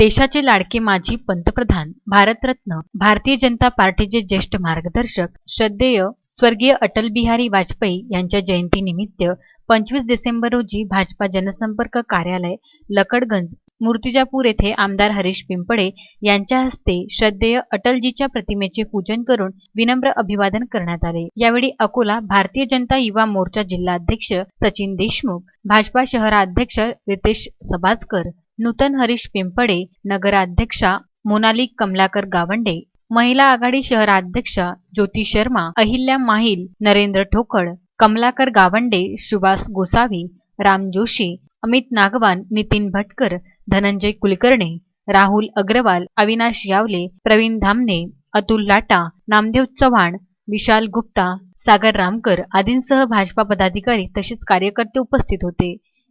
देशाचे लाडके माजी पंतप्रधान भारतरत्न भारतीय जनता पार्टीचे ज्येष्ठ मार्गदर्शक श्रद्धेय स्वर्गीय अटल बिहारी वाजपेयी यांच्या जयंतीनिमित्त पंचवीस डिसेंबर रोजी भाजपा जनसंपर्क कार्यालय लकडगंज मूर्तिजापूर येथे आमदार हरीश पिंपळे यांच्या हस्ते श्रद्धेय अटलजीच्या प्रतिमेचे पूजन करून विनम्र अभिवादन करण्यात आले. यावेळी अकोला भारतीय जनता युवा मोर्चा जिल्हाध्यक्ष सचिन देशमुख भाजपा शहराध्यक्ष रितेश सबाजकर नूतन हरीश पिंपळे नगराध्यक्षा मोनाली कमलाकर गावंडे महिला आघाडी शहराध्यक्षा ज्योती शर्मा अहिल्या माहिल नरेंद्र ठोकळ कमलाकर गावंडे सुभाष गोसावी राम जोशी अमित नागवान नितीन भटकर धनंजय कुलकर्णी राहुल अग्रवाल अविनाश यावले प्रवीण धामणे अतुल लाटा नामदेव चव्हाण विशाल गुप्ता सागर रामकर आदींसह भाजपा पदाधिकारी तसेच कार्यकर्ते उपस्थित होते.